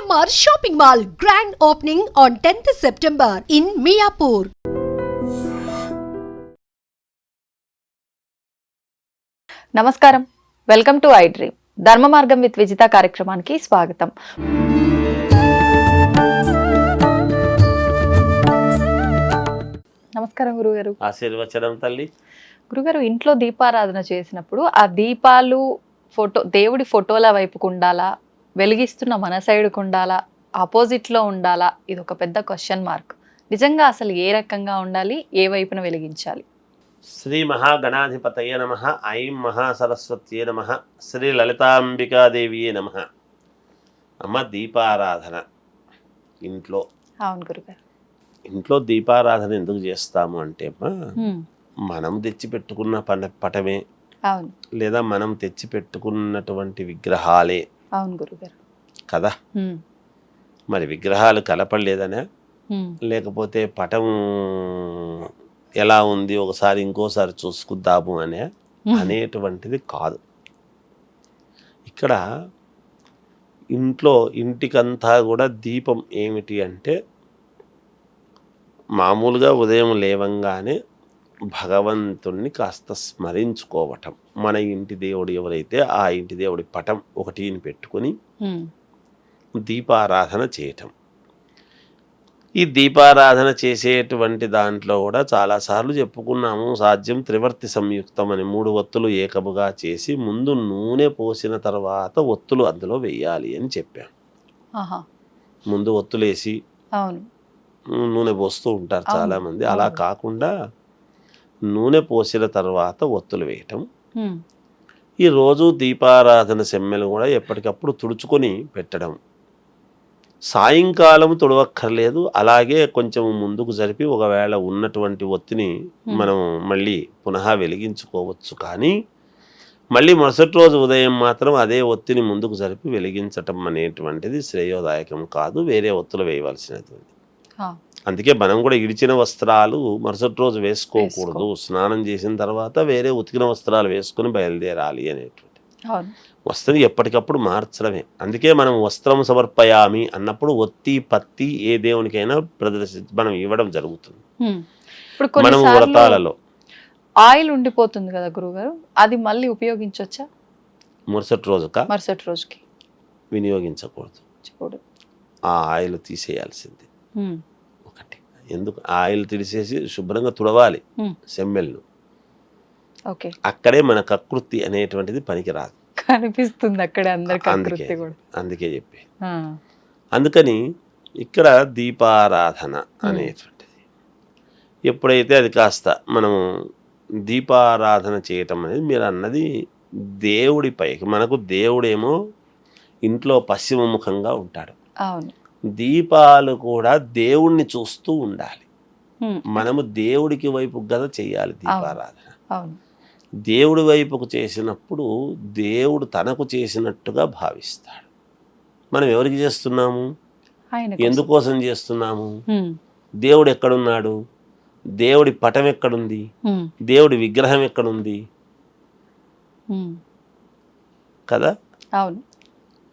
CMR shopping mall grand opening on 10th September in Miyapur నమస్కారం. Welcome to I dream ధర్మ మార్గం with Vijitha కార్యక్రమానికి స్వాగతం. నమస్కారం గురుగారు. ఆశీర్వచనం తల్లి. గురుగారు ఇంట్లో దీపారాధన చేసినప్పుడు ఆ దీపాలు ఫోటో దేవుడి ఫోటోల వైపుకు ఉండాలా? వెలిగిస్తున్న మన సైడ్కు ఉండాలా? ఆపోజిట్లో ఉండాలా? ఇది ఒక పెద్ద క్వశ్చన్ మార్క్ నిజంగా అసలు ఏ రకంగా ఉండాలి? ఏ వైపున వెలిగించాలి? శ్రీ మహాగణాధిపతయ నమ. ఐం మహాసరస్వత్యే నమ. శ్రీ లలితాంబికాదేవియే నమ. అమ్మ దీపారాధన. ఇంట్లో అవును గురుగారు. ఇంట్లో దీపారాధన ఎందుకు చేస్తాము అంటే అమ్మా మనం తెచ్చి పెట్టుకున్న పన పటమే. లేదా మనం తెచ్చి పెట్టుకున్నటువంటి విగ్రహాలే. అవును గురుగారు. కదా? మరి విగ్రహాలు కలపలేదనే హ్మ్, లేకపోతే పటం ఎలా ఉంది? ఒకసారి ఇంకోసారి చూసుకుందాము అనే. అనేటువంటిది కాదు. ఇక్కడ ఇంట్లో ఇంటికంతా కూడా దీపం ఏమిటి అంటే మామూలుగా ఉదయం లేవంగానే భగవంతుణ్ణి కాస్త స్మరించుకోవటం. మన ఇంటి దేవుడు ఎవరైతే ఆ ఇంటి దేవుడి పటం ఒకటిని పెట్టుకొని దీపారాధన చేయటం. ఈ దీపారాధన చేసేటువంటి దాంట్లో కూడా చాలాసార్లు చెప్పుకున్నాము సాధ్యం త్రివర్తి సంయుక్తం అని మూడు ఒత్తులు ఏకముగా చేసి ముందు నూనె పోసిన తర్వాత ఒత్తులు అందులో వెయ్యాలి అని చెప్పాం. ముందు ఒత్తులేసి నూనె పోస్తూ ఉంటారు చాలామంది. అలా. కాకుండా నూనె పోసిన తర్వాత ఒత్తులు వేయటం. ఈ రోజు దీపారాధన సెమ్మెలు కూడా ఎప్పటికప్పుడు తుడుచుకొని పెట్టడం. సాయంకాలం తుడవక్కర్లేదు అలాగే కొంచెం ముందుకు జరిపి ఒకవేళ ఉన్నటువంటి ఒత్తిని. మనం మళ్ళీ పునః వెలిగించుకోవచ్చు. కానీ మళ్ళీ మరుసటి రోజు ఉదయం మాత్రం అదే ఒత్తిని ముందుకు జరిపి వెలిగించటం అనేటువంటిది శ్రేయోదాయకం కాదు వేరే ఒత్తులు వేయవలసినటువంటి అందుకే మనం కూడా ఇడిచిన వస్త్రాలు మరుసటి రోజు వేసుకోకూడదు. స్నానం చేసిన తర్వాత వేరే ఉతికిన వస్త్రాలు వేసుకుని బయలుదేరాలి అనేటువంటి. వస్త్రం ఎప్పటికప్పుడు మార్చడమే. అందుకే మనం వస్త్రం సమర్పయామి అన్నప్పుడు ఒత్తి పత్తి ఏ దేవునికైనా ప్రదర్శి మనం ఇవ్వడం జరుగుతుంది. ఇప్పుడు మనం వ్రతాలలో. ఆయిల్ ఉండిపోతుంది కదా గురుగారు అది మళ్ళీ ఉపయోగించవచ్చా మరుసటి రోజుక? మరుసటి రోజుకి. వినియోగించకూడదు. ఆ ఆయిల్ తీసేయాల్సింది. ఎందుకు? ఆయిల్ తీసేసి శుభ్రంగా తుడవాలి. సెమ్మెల్ను ఓకే. అక్కడే మన కకృతి అనేటువంటిది పనికిరాదు. కనిపిస్తుంది అక్కడ అందరికి అందుకే అందుకే చెప్పి. అందుకని ఇక్కడ దీపారాధన అనేటువంటిది. ఎప్పుడైతే అది కాస్త మనం దీపారాధన చేయటం అనేది మీరు అన్నది దేవుడిపై మనకు దేవుడేమో ఇంట్లో పశ్చిమముఖంగా ఉంటాడు. అవును. దీపాలు కూడా దేవుణ్ణి చూస్తూ ఉండాలి. మనము దేవుడికి వైపు గద చేయాలి దీపారాధన. దేవుడి వైపుకు చేసినప్పుడు దేవుడు తనకు చేసినట్టుగా భావిస్తాడు. మనం ఎవరికి చేస్తున్నాము? ఎందుకోసం చేస్తున్నాము? దేవుడు ఎక్కడున్నాడు? దేవుడి పటం ఎక్కడుంది? దేవుడి విగ్రహం ఎక్కడుంది? కదా?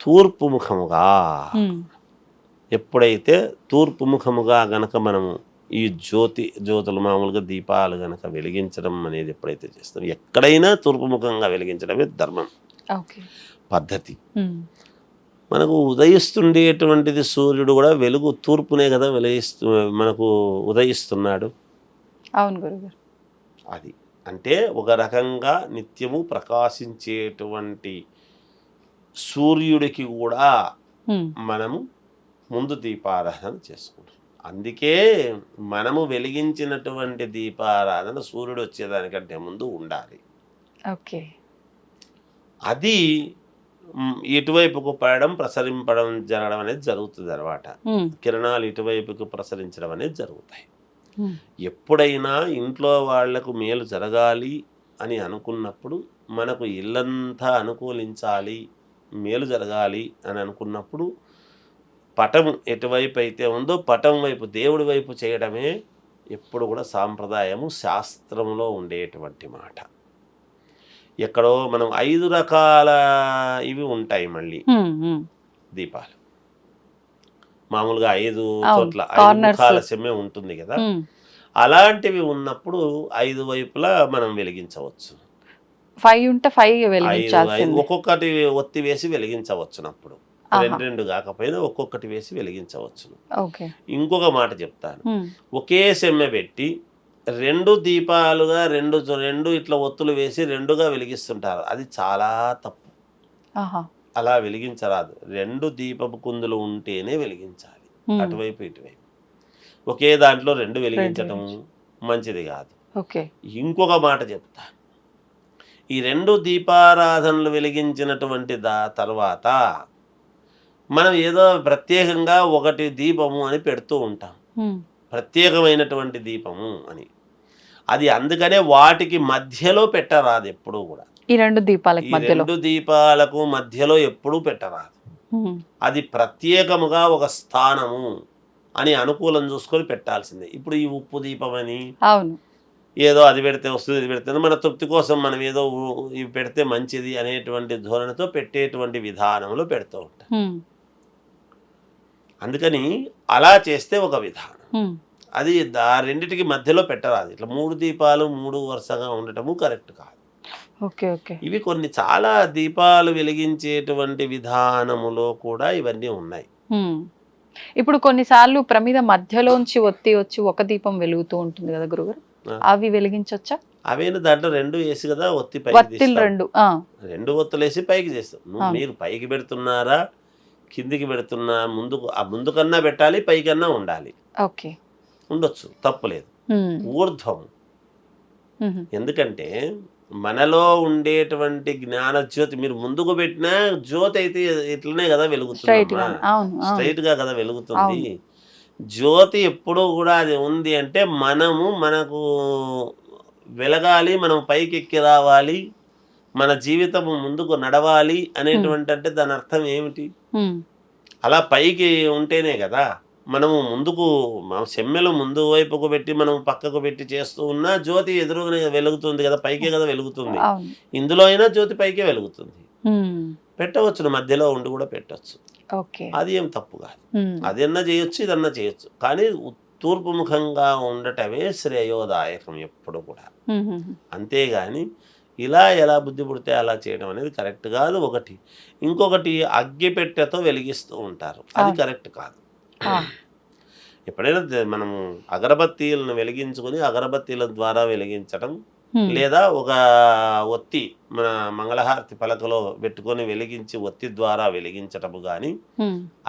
తూర్పు ముఖముగా ఎప్పుడైతే తూర్పు ముఖముగా గనక మనము ఈ జ్యోతి జ్యోతులు మామూలుగా దీపాలు గనక వెలిగించడం అనేది ఎప్పుడైతే చేస్తాం ఎక్కడైనా తూర్పు ముఖంగా వెలిగించడమే ధర్మం. పద్ధతి. మనకు ఉదయిస్తుండేటువంటిది సూర్యుడు కూడా వెలుగు తూర్పునే కదా వెలిగిస్తూ మనకు ఉదయిస్తున్నాడు. అవును గురుగారు. అది. అంటే ఒక రకంగా నిత్యము ప్రకాశించేటువంటి సూర్యుడికి కూడా మనము ముందు దీపారాధన చేసుకుంటాం. అందుకే మనము వెలిగించినటువంటి దీపారాధన సూర్యుడు వచ్చేదానికంటే ముందు ఉండాలి. ఓకే. అది ఇటువైపుకు పడడం ప్రసరింపడం జరగడం అనేది జరుగుతుంది అనమాట కిరణాలు ఇటువైపుకు ప్రసరించడం అనేది జరుగుతాయి. ఎప్పుడైనా ఇంట్లో వాళ్ళకు మేలు జరగాలి అని అనుకున్నప్పుడు మనకు ఇల్లంతా అనుకూలించాలి మేలు జరగాలి అని అనుకున్నప్పుడు పటం ఎటువైపు అయితే ఉందో పటం వైపు దేవుడి వైపు చేయడమే ఎప్పుడు కూడా సాంప్రదాయము శాస్త్రంలో ఉండేటువంటి మాట ఎక్కడో మనం ఐదు రకాల ఇవి ఉంటాయి మళ్ళీ. దీపాలు మామూలుగా ఐదు చోట్ల ఐదు. ముఖాల సెమ్మె ఉంటుంది కదా. అలాంటివి ఉన్నప్పుడు ఐదు వైపులా మనం వెలిగించవచ్చు ఫైవ్ ఉంటే ఫైవ్ ఒక్కొక్కటి ఒత్తి వేసి వెలిగించవచ్చునప్పుడు. రెండు రెండు కాకపోయినా ఒక్కొక్కటి వేసి వెలిగించవచ్చు ఓకే. ఇంకొక మాట చెప్తాను. ఒకే సెమ్మె పెట్టి రెండు దీపాలుగా రెండు రెండు ఇట్లా ఒత్తులు వేసి రెండుగా వెలిగిస్తుంటారు. అది చాలా తప్పు. అలా వెలిగించరాదు. రెండు దీపపు కుందులు ఉంటేనే వెలిగించాలి. అటువైపు ఇటువైపు. ఒకే దాంట్లో రెండు వెలిగించటం మంచిది కాదు. ఓకే. ఇంకొక మాట చెప్తా ఈ రెండు దీపారాధనలు వెలిగించినటువంటి దా తర్వాత మనం ఏదో ప్రత్యేకంగా ఒకటి దీపము అని పెడుతూ ఉంటాం. ప్రత్యేకమైనటువంటి దీపము అని. అది అందుకనే వాటికి మధ్యలో పెట్టరాదు ఎప్పుడూ కూడా. ఈ రెండు దీపాలకు రెండు దీపాలకు మధ్యలో ఎప్పుడూ పెట్టరాదు. అది ప్రత్యేకముగా ఒక స్థానము అని అనుకూలం చూసుకొని పెట్టాల్సిందే. ఇప్పుడు ఈ ఉప్పు దీపం అని అవును. ఏదో అది పెడితే వస్తుంది ఇది పెడితే మన తృప్తి కోసం మనం ఏదో ఇవి పెడితే మంచిది అనేటువంటి ధోరణితో పెట్టేటువంటి విధానంలో పెడుతూ ఉంటాం. అందుకని అలా చేస్తే ఒక విధానం. అది ఆ రెండిటికి మధ్యలో పెట్టరాదు ఇట్లా మూడు దీపాలు మూడు వరుసగా ఉండటము కరెక్ట్ కాదు ఓకే ఓకే ఇవి కొన్ని చాలా దీపాలు వెలిగించేటువంటి విధానములో కూడా ఇవన్నీ ఉన్నాయి. ఇప్పుడు కొన్నిసార్లు ప్రమిద మధ్యలోంచి ఒత్తి వచ్చి ఒక దీపం వెలుగుతూ ఉంటుంది కదా గురుగారు. అవి వెలిగించవచ్చా అవేనా దాంట్లో రెండు వేసి కదా ఒత్తి పైకి. రెండు రెండు ఒత్తులు వేసి పైకి చేస్తాం. మీరు పైకి పెడుతున్నారా కిందికి పెడుతున్నా ముందుకు ఆ ముందు కన్నా పెట్టాలి పైకన్నా ఉండాలి. ఓకే. ఉండొచ్చు తప్పులేదు. ఊర్ధ్వం. ఎందుకంటే మనలో ఉండేటువంటి జ్ఞాన జ్యోతి మీరు ముందుకు పెట్టినా జ్యోతి అయితే ఇట్లనే కదా వెలుగుతుంది స్ట్రైట్గా కదా వెలుగుతుంది. జ్యోతి ఎప్పుడూ కూడా అది ఉంది అంటే మనము మనకు వెలగాలి మనం పైకి ఎక్కి రావాలి. మన జీవితం ముందుకు నడవాలి అనేటువంటి అంటే దాని అర్థం ఏమిటి. అలా పైకి ఉంటేనే కదా మనము ముందుకు సెమ్మెలు ముందు వైపుకు పెట్టి మనం పక్కకు పెట్టి చేస్తూ ఉన్నా జ్యోతి ఎదురుగానే వెలుగుతుంది కదా పైకే కదా వెలుగుతుంది. ఇందులో అయినా జ్యోతి పైకే వెలుగుతుంది. పెట్టవచ్చు మధ్యలో ఉండి కూడా పెట్టవచ్చు అది ఏం తప్పు కాదు. అదన్నా చేయొచ్చు ఇదన్నా చేయొచ్చు. కానీ ఉ- తూర్పు ముఖంగా ఉండటమే శ్రేయోదాయకం ఎప్పుడు కూడా. అంతేగాని ఇలా ఎలా బుద్ధి పుడితే అలా చేయడం అనేది కరెక్ట్ కాదు ఒకటి ఇంకొకటి అగ్గిపెట్టెతో వెలిగిస్తూ ఉంటారు అది. కరెక్ట్ కాదు. ఎప్పుడైనా మనము అగరబత్తీలను వెలిగించుకొని అగరబత్తీల ద్వారా వెలిగించడం. లేదా ఒక ఒత్తి మన మంగళహారతి పలకలో పెట్టుకొని వెలిగించి ఒత్తి ద్వారా వెలిగించటము కానీ.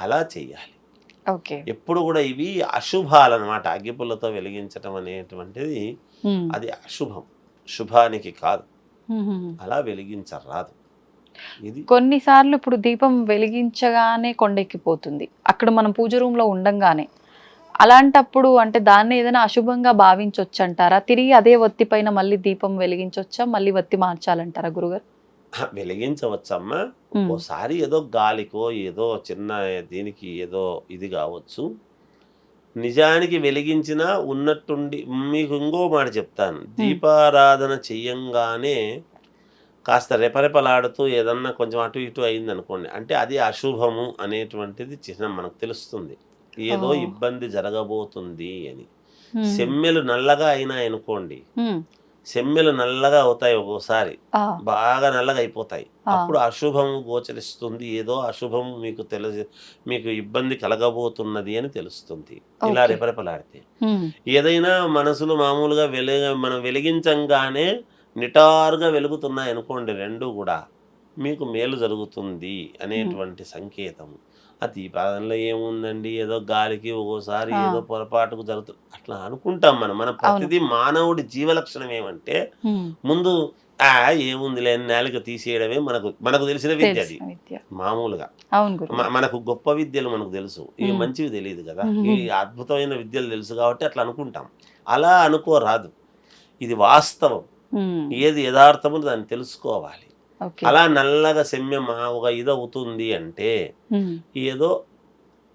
అలా చెయ్యాలి ఓకే ఎప్పుడు కూడా ఇవి అశుభాలు అనమాట అగ్గిపుల్లతో వెలిగించటం అనేటువంటిది. అది అశుభం శుభానికి కాదు. అలా వెలిగించరాదు. ఇది కొన్నిసార్లు ఇప్పుడు దీపం వెలిగించగానే కొండెక్కిపోతుంది. అక్కడ మనం పూజ రూమ్లో ఉండంగానే. అలాంటప్పుడు అంటే దాన్ని ఏదైనా అశుభంగా భావించవచ్చు అంటారా తిరిగి అదే ఒత్తి పైన మళ్ళీ దీపం వెలిగించవచ్చా మళ్ళీ ఒత్తి మార్చాలంటారా గురుగారు? వెలిగించవచ్చమ్మా. ఓసారి ఏదో గాలికో ఏదో చిన్న దీనికి ఏదో ఇది కావచ్చు. నిజానికి వెలిగించిన ఉన్నట్టుండి మీకు ఇంకో మాట చెప్తాను దీపారాధన చెయ్యంగానే కాస్త రెపరెపలాడుతూ ఏదన్నా కొంచెం అటు ఇటు అయింది అనుకోండి అంటే అది అశుభము అనేటువంటిది చిహ్నం మనకు తెలుస్తుంది ఏదో. ఇబ్బంది జరగబోతుంది అని. సెమ్మెలు నల్లగా అయినాయి అనుకోండి. సెమ్మెలు నల్లగా అవుతాయి ఒక్కోసారి. బాగా నల్లగా అయిపోతాయి. అప్పుడు అశుభం గోచరిస్తుంది ఏదో అశుభం మీకు తెలిసి మీకు ఇబ్బంది కలగబోతున్నది అని తెలుస్తుంది ఇలా. రెపరెపలాడితే. ఏదైనా మనసులు మామూలుగా వెలిగ మనం వెలిగించంగానే నిటారుగా వెలుగుతున్నాయి అనుకోండి రెండు కూడా మీకు మేలు జరుగుతుంది అనేటువంటి సంకేతం ఆ దీపావళిలో ఏముందండి? ఏదో గాలికి ఒక్కోసారి. ఏదో పొరపాటుకు జరుగుతుంది అట్లా అనుకుంటాం మనం. మన ప్రతిదీ మానవుడి జీవలక్షణం ఏమంటే ఉమ్. ముందు ఆ ఏముందిలే అని నేలకి తీసేయడమే మనకు మనకు తెలిసిన విద్య అది. మామూలుగా. మనకు గొప్ప విద్యలు మనకు తెలుసు. ఇవి. మంచివి తెలియదు కదా. ఈ అద్భుతమైన విద్యలు తెలుసు కాబట్టి అట్లా అనుకుంటాం. అలా అనుకోరాదు. ఇది వాస్తవం. ఏది యథార్థమో దాన్ని తెలుసుకోవాలి. అలా నల్లగా సెమ్మె మా ఒక ఇదవుతుంది అంటే. ఏదో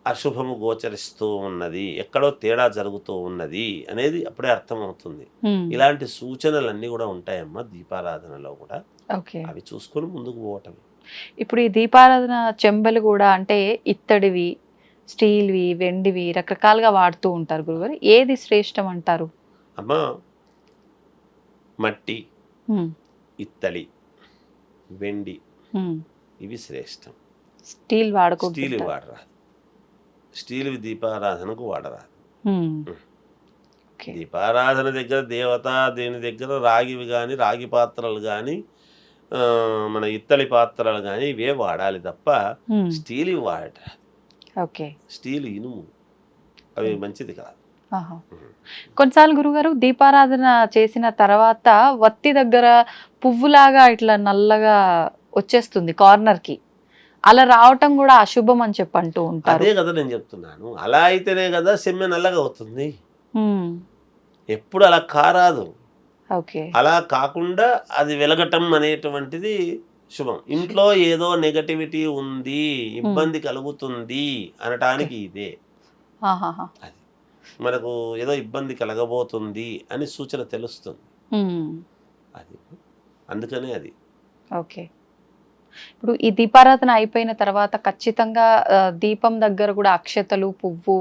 అశుభము గోచరిస్తూ ఉన్నది ఎక్కడో తేడా జరుగుతూ ఉన్నది అనేది అప్పుడే అర్థమవుతుంది. ఇలాంటి సూచనలన్నీ కూడా ఉంటాయమ్మా దీపారాధనలో కూడా. ఓకే. అవి చూసుకొని ముందుకు పోవటం ఇప్పుడు ఈ దీపారాధన చెంబలు కూడా అంటే ఇత్తడివి స్టీల్వి వెండివి రకరకాలుగా వాడుతూ ఉంటారు గురుగారు. ఏది శ్రేష్టం అంటారు? అమ్మ మట్టి ఇత్తడి. వెండి. ఇవి శ్రేష్టం. స్టీల్ స్టీల్ వాడకూడదు వాడరాదు. స్టీల్ దీపారాధనకు వాడరాదు. దీపారాధన దగ్గర దేవత దేని దగ్గర రాగివి కానీ రాగి పాత్రలు కానీ మన ఇత్తడి పాత్రలు కానీ ఇవే వాడాలి తప్ప. Steel okay. స్టీల్ ఇనుము. అవి మంచిది కాదు. కొన్నిసార్లు గురుగారు దీపారాధన చేసిన తర్వాత వత్తి దగ్గర పువ్వులాగా ఇట్లా నల్లగా వచ్చేస్తుంది కార్నర్కి. అలా రావటం కూడా అశుభం అని చెప్పి అంటూ ఉంటారు. అదే కదా నేను చెప్తున్నాను. అలా అయితేనే కదా సెమ్మె నల్లగా అవుతుంది. ఎప్పుడు అలా కారాదు. ఓకే. అలా కాకుండా అది వెలగటం అనేటువంటిది శుభం. ఇంట్లో ఏదో నెగటివిటీ ఉంది ఇబ్బంది కలుగుతుంది అనటానికి ఇదే. అది మనకు ఏదో ఇబ్బంది కలగబోతుంది అని సూచన తెలుస్తుంది. అది. అందుకనే అది. ఓకే. ఇప్పుడు ఈ దీపారాధన అయిపోయిన తర్వాత ఖచ్చితంగా దీపం దగ్గర కూడా అక్షతలు పువ్వు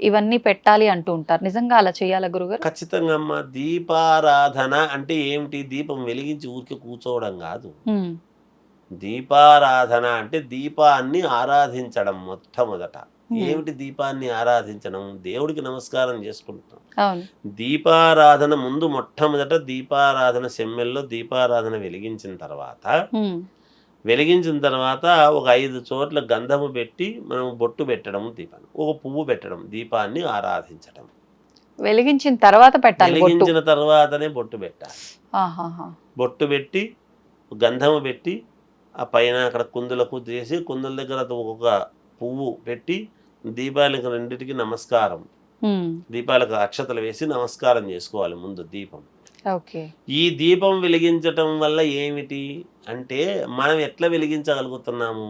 ఇవన్నీ పెట్టాలి అంటూ ఉంటారు. నిజంగా అలా చేయాలా గురుగారు? ఖచ్చితంగా అమ్మ దీపారాధన అంటే ఏమిటి? దీపం వెలిగించి ఊరికి కూర్చోవడం కాదు. దీపారాధన అంటే దీపాన్ని ఆరాధించడం మొట్టమొదట. ఏమిటి దీపాన్ని ఆరాధించడం దేవుడికి నమస్కారం చేసుకుంటాం. అవును. దీపారాధన ముందు మొట్టమొదట దీపారాధన సెమ్మెల్లో దీపారాధన వెలిగించిన తర్వాత. వెలిగించిన తర్వాత ఒక ఐదు చోట్ల గంధము పెట్టి మనం బొట్టు పెట్టడం దీపాన్ని ఒక పువ్వు పెట్టడం దీపాన్ని ఆరాధించడం వెలిగించిన తర్వాత పెట్టాలి వెలిగించిన తర్వాతనే బొట్టు పెట్టాలి. బొట్టు పెట్టి గంధము పెట్టి ఆ పైన అక్కడ కుందులకు చేసి కుందుల దగ్గర ఒక పువ్వు పెట్టి దీపాలకు రెండిటికి నమస్కారం. దీపాలకు అక్షతలు వేసి నమస్కారం చేసుకోవాలి ముందు దీపం. ఈ దీపం వెలిగించటం వల్ల ఏమిటి? అంటే మనం ఎట్లా వెలిగించగలుగుతున్నాము.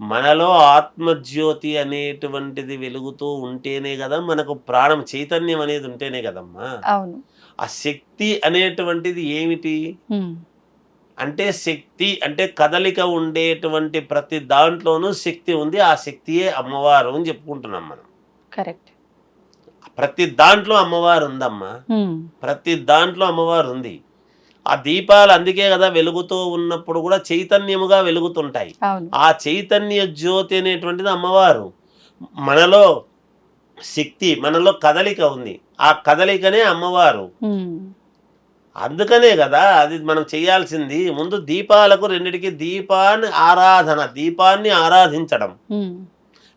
మనలో ఆత్మజ్యోతి అనేటువంటిది వెలుగుతూ ఉంటేనే కదా మనకు ప్రాణం చైతన్యం అనేది ఉంటేనే కదమ్మా. ఆ శక్తి అనేటువంటిది ఏమిటి. అంటే శక్తి అంటే కదలిక ఉండేటువంటి ప్రతి దాంట్లోనూ శక్తి ఉంది. ఆ శక్తియే అమ్మవారు అని చెప్పుకుంటున్నాం మనం. కరెక్ట్. ప్రతి దాంట్లో అమ్మవారు ఉందమ్మా. ప్రతి దాంట్లో అమ్మవారు ఉంది. ఆ దీపాలు అందుకే కదా వెలుగుతూ ఉన్నప్పుడు కూడా చైతన్యముగా వెలుగుతుంటాయి. ఆ చైతన్య జ్యోతి అనేటువంటిది అమ్మవారు. మనలో శక్తి మనలో కదలిక ఉంది. ఆ కదలికనే అమ్మవారు. అందుకనే కదా అది మనం చేయాల్సింది ముందు దీపాలకు రెండిటికి దీపాన్ని ఆరాధన దీపాన్ని ఆరాధించడం.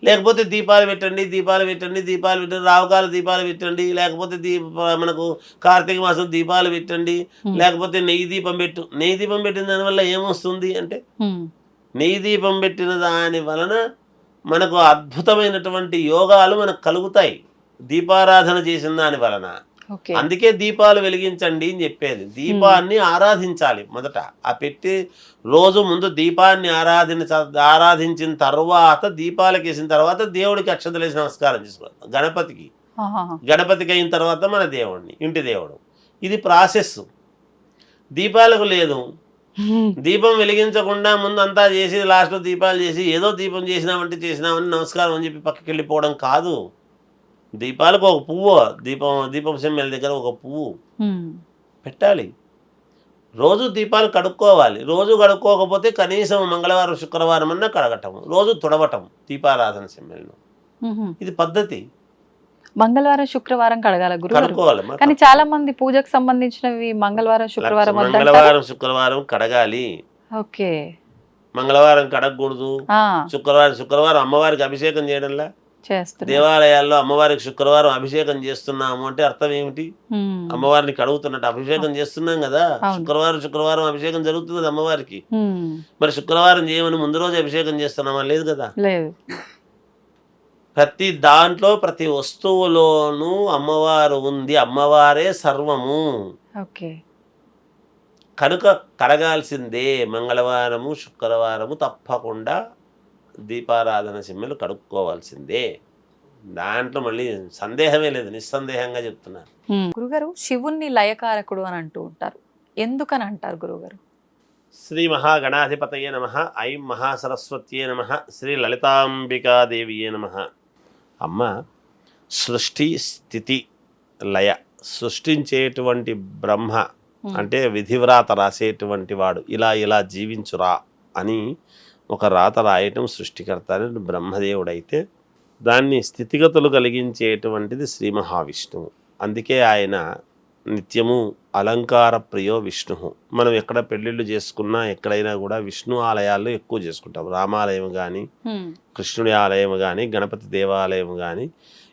లేకపోతే దీపాలు పెట్టండి దీపాలు పెట్టండి దీపాలు పెట్టండి రావుకాల దీపాలు పెట్టండి లేకపోతే దీప మనకు కార్తీక మాసం దీపాలు పెట్టండి. లేకపోతే నెయ్యి దీపం పెట్టు నెయ్యి దీపం పెట్టిన దానివల్ల ఏమొస్తుంది అంటే. నెయ్యి దీపం పెట్టిన దాని వలన మనకు అద్భుతమైనటువంటి యోగాలు మనకు కలుగుతాయి దీపారాధన చేసిన దాని వలన అందుకే దీపాలు వెలిగించండి అని చెప్పేది. దీపాన్ని ఆరాధించాలి మొదట. ఆ పెట్టి రోజు ముందు దీపాన్ని ఆరాధించ ఆరాధించిన తర్వాత దీపాలకు వేసిన తర్వాత దేవుడికి అక్షతలు వేసి నమస్కారం చేసుకోవాలి. గణపతికి. గణపతికి అయిన తర్వాత మన దేవుడిని ఇంటి దేవుడు. ఇది ప్రాసెస్ దీపాలకు లేదు. దీపం వెలిగించకుండా ముందు అంతా చేసి లాస్ట్లో దీపాలు చేసి ఏదో దీపం చేసినామంటే చేసినామని నమస్కారం అని చెప్పి పక్కకి వెళ్ళిపోవడం కాదు. దీపాలకు ఒక పువ్వు దీపం దీపం సెమ్మెల దగ్గర ఒక పువ్వు. పెట్టాలి. రోజు దీపాలు కడుక్కోవాలి. రోజు కడుక్కోకపోతే కనీసం మంగళవారం శుక్రవారం అన్నా కడగటం. రోజు తుడవటం దీపారాధన సెమ్మెలను. ఇది పద్ధతి. మంగళవారం శుక్రవారం కడగాల గురువు కానీ చాలా మంది పూజకు సంబంధించినవి మంగళవారం శుక్రవారం మంగళవారం శుక్రవారం కడగాలి. ఓకే. మంగళవారం కడగకూడదు. శుక్రవారం శుక్రవారం అమ్మవారికి అభిషేకం చేయడంలా? దేవాలయాల్లో అమ్మవారికి శుక్రవారం అభిషేకం చేస్తున్నాము అంటే అర్థం ఏమిటి. అమ్మవారిని కడుగుతున్నట్టు అభిషేకం చేస్తున్నాం కదా. శుక్రవారం శుక్రవారం అభిషేకం జరుగుతుంది కదా అమ్మవారికి. మరి శుక్రవారం చేయమని ముందు రోజు అభిషేకం చేస్తున్నామా? లేదు కదా? లేదు. ప్రతి దాంట్లో ప్రతి వస్తువులోనూ అమ్మవారు ఉంది. అమ్మవారే సర్వము. కనుక కడగాల్సిందే మంగళవారము శుక్రవారము తప్పకుండా దీపారాధన సిమ్మెలు కడుక్కోవాల్సిందే. దాంట్లో మళ్ళీ సందేహమే లేదు నిస్సందేహంగా చెప్తున్నాను ఉమ్. గురుగారు శివుణ్ణి లయకారకుడు అని అంటూ ఉంటారు. ఎందుకని అంటారు గురుగారు? శ్రీ మహాగణాధిపతయే నమ ఐం మహాసరస్వత్యే నమ శ్రీ లలితాంబికాదేవియే నమ. అమ్మ సృష్టి స్థితి లయ సృష్టించేటువంటి బ్రహ్మ. అంటే విధివ్రాత రాసేటువంటి వాడు ఇలా ఇలా జీవించురా అని ఒక రాత రాయటం సృష్టికర్త అని బ్రహ్మదేవుడైతే దాన్ని స్థితిగతులు కలిగించేటువంటిది శ్రీ మహావిష్ణువు. అందుకే ఆయన నిత్యము అలంకార ప్రియో విష్ణు మనం ఎక్కడ పెళ్ళిళ్ళు చేసుకున్నా ఎక్కడైనా కూడా విష్ణు ఆలయాల్లో ఎక్కువ చేసుకుంటాం. రామాలయం కానీ. కృష్ణుడి ఆలయం కానీ గణపతి దేవాలయం కానీ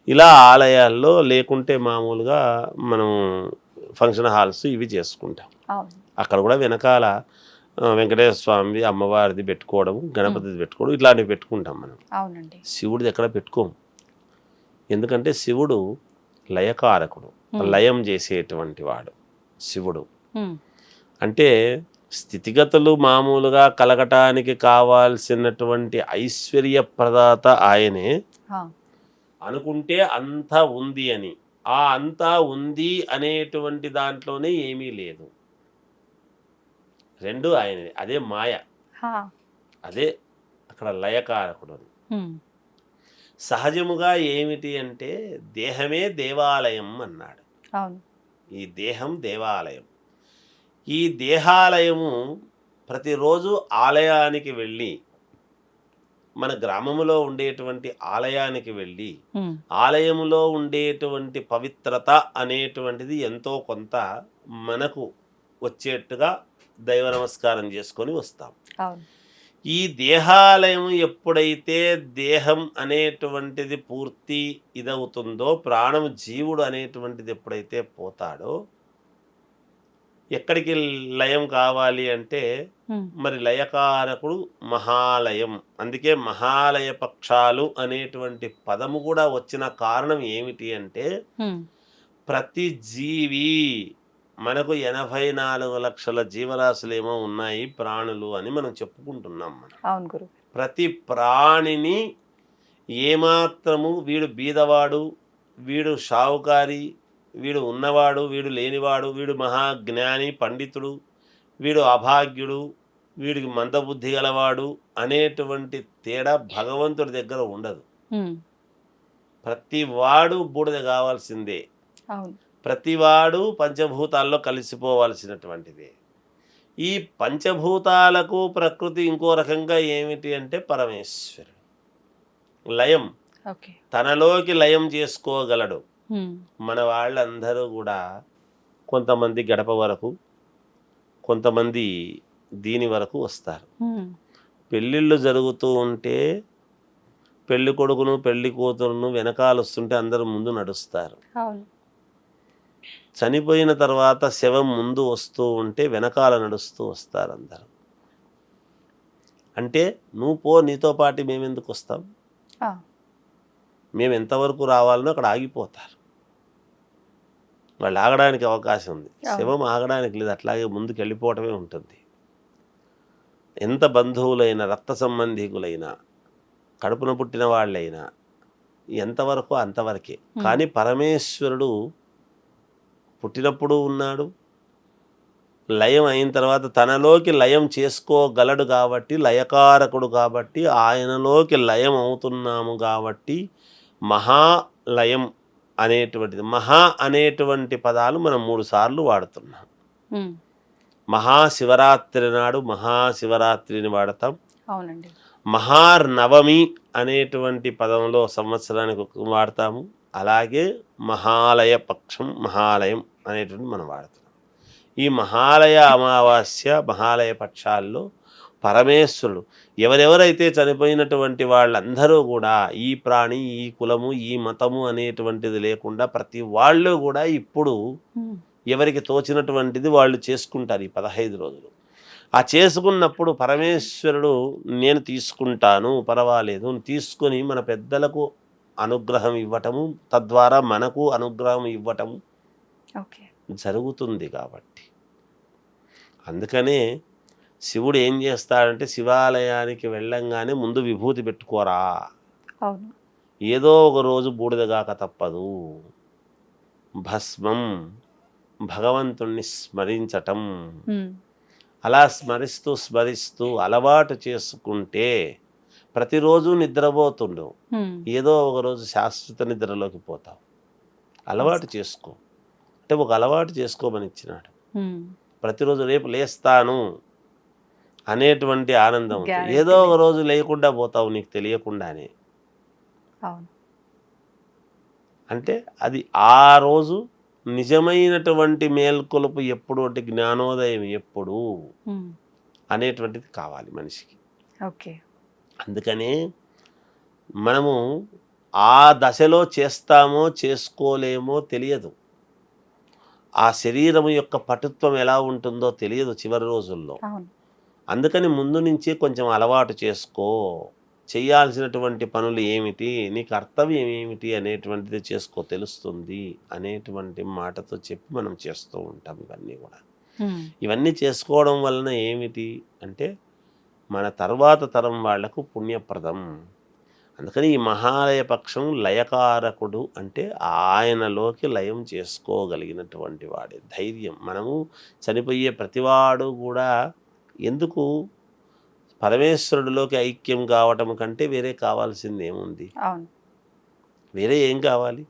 ఇలా ఆలయాల్లో లేకుంటే మామూలుగా మనం ఫంక్షన్ హాల్స్ ఇవి చేసుకుంటాం. అక్కడ కూడా వెనకాల వెంకటేశ్వర స్వామిది అమ్మవారిది పెట్టుకోవడం గణపతిది పెట్టుకోవడం ఇట్లాంటివి పెట్టుకుంటాం మనం. అవునండి. శివుడిది ఎక్కడ పెట్టుకోము. ఎందుకంటే శివుడు లయకారకుడు. లయం చేసేటువంటి వాడు శివుడు. అంటే స్థితిగతులు మామూలుగా కలగటానికి కావాల్సినటువంటి ఐశ్వర్య ప్రదాత ఆయనే. అనుకుంటే అంతా ఉంది అని. ఆ అంతా ఉంది అనేటువంటి దాంట్లోనే ఏమీ లేదు. రెండు ఆయనది అదే మాయ. అదే అక్కడ లయకారకుడు. సహజముగా ఏమిటి అంటే దేహమే దేవాలయం అన్నాడు ఈ దేహం దేవాలయం ఈ దేహాలయము ప్రతిరోజు ఆలయానికి వెళ్ళి మన గ్రామములో ఉండేటువంటి ఆలయానికి వెళ్ళి. ఆలయములో ఉండేటువంటి పవిత్రత అనేటువంటిది ఎంతో కొంత మనకు వచ్చేట్టుగా దైవ నమస్కారం చేసుకొని వస్తాం ఈ దేహాలయం ఎప్పుడైతే దేహం అనేటువంటిది పూర్తి ఇదవుతుందో ప్రాణం జీవుడు అనేటువంటిది ఎప్పుడైతే పోతాడో ఎక్కడికి లయం కావాలి అంటే. మరి లయకారకుడు మహాలయం అందుకే మహాలయ పక్షాలు అనేటువంటి పదము కూడా వచ్చిన కారణం ఏమిటి అంటే. ప్రతి జీవి మనకు ఎనభై నాలుగు లక్షల జీవరాశులు ఏమో ఉన్నాయి ప్రాణులు అని మనం చెప్పుకుంటున్నాం మనం. అవును గురు. ప్రతి ప్రాణిని ఏమాత్రము వీడు బీదవాడు వీడు షావుకారి వీడు ఉన్నవాడు వీడు లేనివాడు వీడు మహాజ్ఞాని పండితుడు వీడు అభాగ్యుడు వీడికి మందబుద్ధి గలవాడు అనేటువంటి తేడా భగవంతుడి దగ్గర ఉండదు. ప్రతి వాడు బూడిద కావాల్సిందే. అవును. ప్రతివాడు పంచభూతాల్లో కలిసిపోవాల్సినటువంటిదే. ఈ పంచభూతాలకు ప్రకృతి ఇంకో రకంగా ఏమిటి అంటే పరమేశ్వరుడు. లయం. తనలోకి లయం చేసుకోగలడు. మన వాళ్ళందరూ కూడా కొంతమంది గడప వరకు కొంతమంది దీని వరకు వస్తారు. పెళ్ళిళ్ళు జరుగుతూ ఉంటే పెళ్ళి కొడుకును పెళ్ళి కూతురును వెనకాల వస్తుంటే అందరూ ముందు నడుస్తారు. చనిపోయిన తర్వాత శవం ముందు వస్తూ ఉంటే వెనకాల నడుస్తూ వస్తారు అందరూ అంటే నువ్వు పో నీతో పాటు మేమెందుకు వస్తాం. మేము ఎంతవరకు రావాలనో అక్కడ ఆగిపోతారు వాళ్ళు ఆగడానికి అవకాశం ఉంది. శవం ఆగడానికి లేదు అట్లాగే ముందుకు వెళ్ళిపోవటమే ఉంటుంది ఎంత బంధువులైన రక్త సంబంధికులైనా కడుపున పుట్టిన వాళ్ళైనా ఎంతవరకు అంతవరకే. కానీ పరమేశ్వరుడు పుట్టినప్పుడు ఉన్నాడు. లయం అయిన తర్వాత తనలోకి లయం చేసుకోగలడు కాబట్టి లయకారకుడు కాబట్టి ఆయనలోకి లయం అవుతున్నాము కాబట్టి మహాలయం అనేటువంటిది మహా అనేటువంటి పదాలు మనం మూడు సార్లు వాడుతున్నాం. మహాశివరాత్రి నాడు మహాశివరాత్రిని వాడతాం. అవునండి. మహార్నవమి అనేటువంటి పదంలో సంవత్సరానికి వాడతాము. అలాగే మహాలయ పక్షం మహాలయం అనేటువంటి మనం వాడుతున్నాం ఈ మహాలయ అమావాస్య మహాలయ పక్షాల్లో పరమేశ్వరుడు ఎవరెవరైతే చనిపోయినటువంటి వాళ్ళందరూ కూడా ఈ ప్రాణి ఈ కులము ఈ మతము అనేటువంటిది లేకుండా ప్రతి వాళ్ళు కూడా ఇప్పుడు. ఎవరికి తోచినటువంటిది వాళ్ళు చేసుకుంటారు ఈ పదహైదు రోజులు ఆ చేసుకున్నప్పుడు పరమేశ్వరుడు నేను తీసుకుంటాను పర్వాలేదు తీసుకొని మన పెద్దలకు అనుగ్రహం ఇవ్వటము తద్వారా మనకు అనుగ్రహం ఇవ్వటము జరుగుతుంది కాబట్టి. అందుకనే శివుడు ఏం చేస్తాడంటే శివాలయానికి వెళ్ళంగానే ముందు విభూతి పెట్టుకోరా. అవును. ఏదో ఒక రోజు బూడిదగాక తప్పదు. భస్మం భగవంతుణ్ణి స్మరించటం. అలా స్మరిస్తూ స్మరిస్తూ అలవాటు చేసుకుంటే ప్రతిరోజు నిద్రపోతుండు. ఉమ్, ఏదో ఒక రోజు శాశ్వత నిద్రలోకి పోతావు. అలవాటు చేసుకో. అంటే ఒక అలవాటు చేసుకోమని ఇచ్చినాడు. ప్రతిరోజు రేపు లేస్తాను అనేటువంటి ఆనందం ఏదో ఒక రోజు లేకుండా పోతావు నీకు తెలియకుండానే. అంటే అది ఆ రోజు నిజమైనటువంటి మేల్కొలుపు ఎప్పుడు అంటే జ్ఞానోదయం ఎప్పుడు అనేటువంటిది కావాలి మనిషికి. ఓకే. అందుకనే మనము ఆ దశలో చేస్తామో చేసుకోలేమో తెలియదు. ఆ శరీరం యొక్క పటుత్వం ఎలా ఉంటుందో తెలియదు చివరి రోజుల్లో. అందుకని ముందు నుంచే కొంచెం అలవాటు చేసుకో. చేయాల్సినటువంటి పనులు ఏమిటి? నీ కర్తవ్యం ఏమిటి అనేటువంటిది చేసుకో తెలుస్తుంది అనేటువంటి మాటతో చెప్పి మనం చేస్తూ ఉంటాం ఇవన్నీ కూడా. ఇవన్నీ చేసుకోవడం వలన ఏమిటి? అంటే మన తర్వాత తరం వాళ్ళకు పుణ్యప్రదం. అందుకని ఈ మహాలయ పక్షం లయకారకుడు అంటే ఆయనలోకి లయం చేసుకోగలిగినటువంటి వాడే. ధైర్యం. మనము చనిపోయే ప్రతివాడు కూడా ఎందుకు? పరమేశ్వరుడిలోకి ఐక్యం కావటం కంటే వేరే కావాల్సింది ఏముంది? వేరే ఏం కావాలి?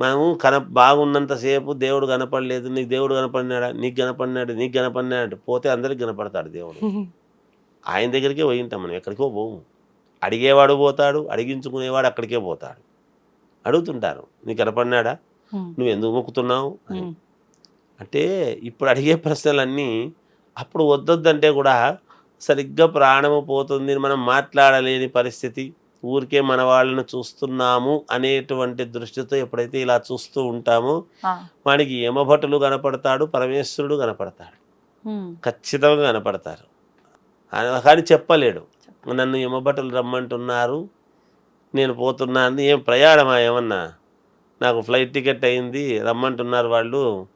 మనము కన బాగున్నంతసేపు దేవుడు కనపడలేదు నీకు దేవుడు కనపడినాడా? నీకు కనపడినాడు నీకు కనపడినాడు పోతే అందరికి కనపడతాడు దేవుడు. ఆయన దగ్గరికే పోయి ఉంటాం మనం ఎక్కడికో పోము. అడిగేవాడు పోతాడు అడిగించుకునేవాడు అక్కడికే పోతాడు. అడుగుతుంటారు నీకు కనపడినాడా? నువ్వు ఎందుకు మొక్కుతున్నావు? అంటే ఇప్పుడు అడిగే ప్రశ్నలన్నీ అప్పుడు వద్దొద్దంటే కూడా సరిగ్గా ప్రాణము పోతుంది మనం మాట్లాడలేని పరిస్థితి. ఊరికే మన వాళ్ళని చూస్తున్నాము అనేటువంటి దృష్టితో ఎప్పుడైతే ఇలా చూస్తూ ఉంటామో ఆ, వాడికి యమభటులు కనపడతాడు పరమేశ్వరుడు కనపడతాడు. ఖచ్చితంగా కనపడతారు. కానీ చెప్పలేడు. నన్ను యమభటులు రమ్మంటున్నారు. నేను పోతున్నాను. ఏం ప్రయాణమా ఏమన్నా? నాకు ఫ్లైట్ టికెట్ అయింది. రమ్మంటున్నారు వాళ్ళు.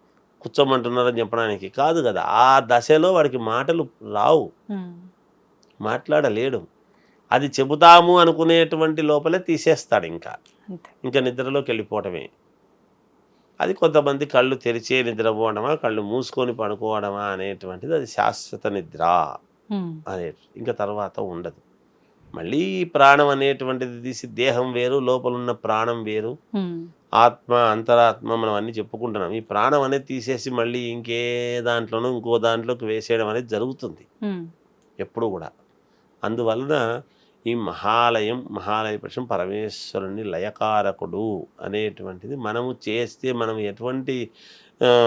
కూర్చోమంటున్నారని చెప్పడానికి కాదు కదా. ఆ దశలో వాడికి మాటలు రావు. మాట్లాడలేడు. అది చెబుతాము అనుకునేటువంటి లోపలే తీసేస్తాడు ఇంకా. ఇంకా నిద్రలోకి వెళ్ళిపోవటమే. అది కొంతమంది కళ్ళు తెరిచే నిద్రపోవడమా కళ్ళు మూసుకొని పడుకోవడమా అనేటువంటిది అది శాశ్వత నిద్ర. అనే ఇంకా తర్వాత ఉండదు. మళ్ళీ ప్రాణం అనేటువంటిది తీసి దేహం వేరు లోపల ఉన్న ప్రాణం వేరు ఆత్మ అంతరాత్మ మనం అన్నీ చెప్పుకుంటున్నాం. ఈ ప్రాణం అనేది తీసేసి మళ్ళీ ఇంకే దాంట్లోనూ ఇంకో దాంట్లోకి వేసేయడం అనేది జరుగుతుంది. ఎప్పుడు కూడా. అందువలన ఈ మహాలయం మహాలయ పక్షం పరమేశ్వరుని లయకారకుడు అనేటువంటిది మనము చేస్తే మనం ఎటువంటి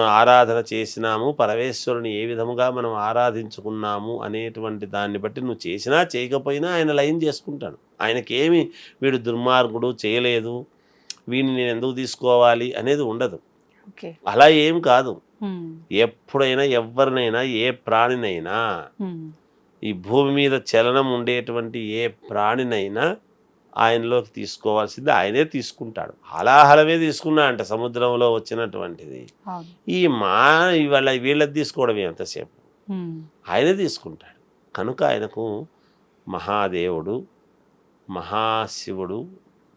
ఆరాధన చేసినాము. పరమేశ్వరుని ఏ విధముగా మనం ఆరాధించుకున్నాము అనేటువంటి దాన్ని బట్టి నువ్వు చేసినా చేయకపోయినా ఆయన లయం చేసుకుంటాడు. ఆయనకేమి వీడు దుర్మార్గుడు చేయలేదు. వీడిని నేను ఎందుకు తీసుకోవాలి అనేది ఉండదు. అలా ఏం కాదు. ఎప్పుడైనా ఎవరినైనా ఏ ప్రాణినైనా ఈ భూమి మీద చలనం ఉండేటువంటి ఏ ప్రాణినైనా ఆయనలోకి తీసుకోవాల్సింది ఆయనే తీసుకుంటాడు. హలాహలమే తీసుకున్నా అంట సముద్రంలో వచ్చినటువంటిది. ఈ మా ఇవాళ వీళ్ళది తీసుకోవడం ఎంతసేపు ఆయనే తీసుకుంటాడు. కనుక ఆయనకు మహాదేవుడు మహాశివుడు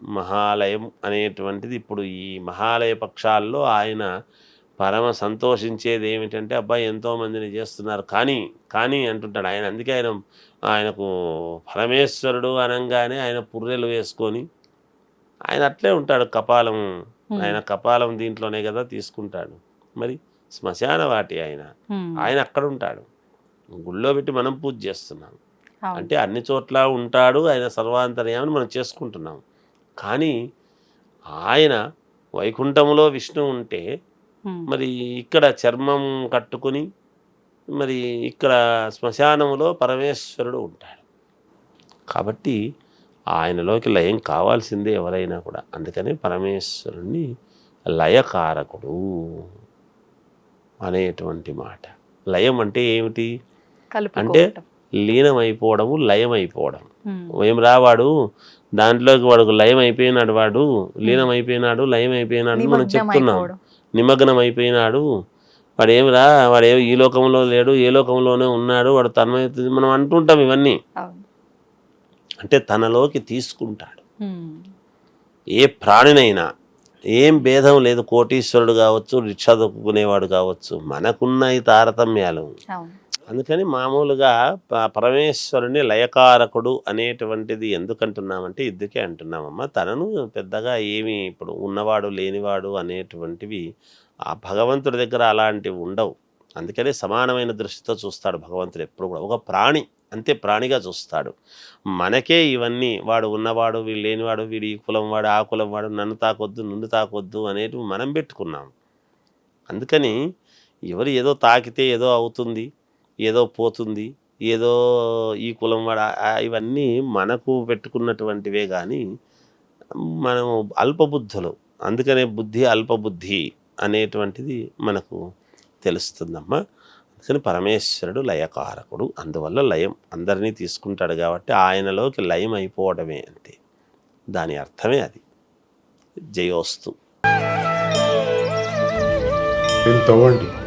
మహాలయం అనేటువంటిది ఇప్పుడు ఈ మహాలయ పక్షాల్లో ఆయన పరమ సంతోషించేది ఏమిటంటే అబ్బాయి ఎంతో మందిని చేస్తున్నారు. కానీ కానీ అంటుంటాడు. ఆయన అందుకే ఆయన ఆయనకు పరమేశ్వరుడు అనగానే ఆయన పుర్రెలు వేసుకొని ఆయన అట్లే ఉంటాడు కపాలం ఆయన కపాలం దీంట్లోనే కదా తీసుకుంటాడు. మరి శ్మశాన వాటి ఆయన. ఆయన అక్కడ ఉంటాడు. గుళ్ళో పెట్టి మనం పూజ చేస్తున్నాం. అంటే అన్ని చోట్ల ఉంటాడు. ఆయన సర్వాంతర్యామని మనం చేసుకుంటున్నాం. కానీ ఆయన వైకుంఠంలో విష్ణు ఉంటే మరి ఇక్కడ చర్మం కట్టుకుని మరి ఇక్కడ శ్మశానంలో పరమేశ్వరుడు ఉంటాడు. కాబట్టి ఆయనలోకి లయం కావాల్సిందే ఎవరైనా కూడా. అందుకని పరమేశ్వరుణ్ణి లయకారకుడు అనేటువంటి మాట. లయం అంటే ఏమిటి? కలుపుకోవటం. లీనమైపోవడము లయమైపోవడం. ఏం రావాడు దాంట్లోకి వాడు లయం అయిపోయినాడు వాడు. లీనం అయిపోయినాడు లయం అయిపోయినాడు మనం చెప్తున్నాం. నిమగ్నం అయిపోయినాడు వాడు ఏమిరా వాడు ఏమి ఈ లోకంలో లేడు ఏ లోకంలోనే ఉన్నాడు వాడు తన్మయ మనం అంటుంటాం ఇవన్నీ. అంటే తనలోకి తీసుకుంటాడు. ఏ ప్రాణినైనా ఏం భేదం లేదు కోటీశ్వరుడు కావచ్చు రిక్షా దొక్కునేవాడు కావచ్చు మనకున్న ఈ తారతమ్యాలు అందుకని మామూలుగా ప- పరమేశ్వరుని లయకారకుడు అనేటువంటిది ఎందుకంటున్నామంటే ఇద్దరికే అంటున్నామమ్మా. తనను పెద్దగా ఏమి ఇప్పుడు ఉన్నవాడు లేనివాడు అనేటువంటివి ఆ భగవంతుడి దగ్గర అలాంటివి ఉండవు. అందుకనే సమానమైన దృష్టితో చూస్తాడు భగవంతుడు ఎప్పుడు కూడా. ఒక ప్రాణి అంతే ప్రాణిగా చూస్తాడు. మనకే ఇవన్నీ వాడు ఉన్నవాడు వీడు లేనివాడు వీడు ఈ కులం వాడు ఆ కులం వాడు నన్ను తాకొద్దు నుండి తాకొద్దు అనేటివి మనం పెట్టుకున్నాం. అందుకని ఎవరు ఏదో తాకితే ఏదో అవుతుంది. ఏదో పోతుంది ఏదో ఈ కులం వాడు ఇవన్నీ మనకు పెట్టుకున్నటువంటివే కానీ మనము అల్పబుద్ధులు. అందుకనే బుద్ధి అల్పబుద్ధి అనేటువంటిది మనకు తెలుస్తుందమ్మా. అందుకని పరమేశ్వరుడు లయకారకుడు. అందువల్ల లయం అందరినీ తీసుకుంటాడు కాబట్టి ఆయనలోకి లయం అయిపోవడమే అంతే దాని అర్థమే అది. జయోస్తు. ఇంతవండి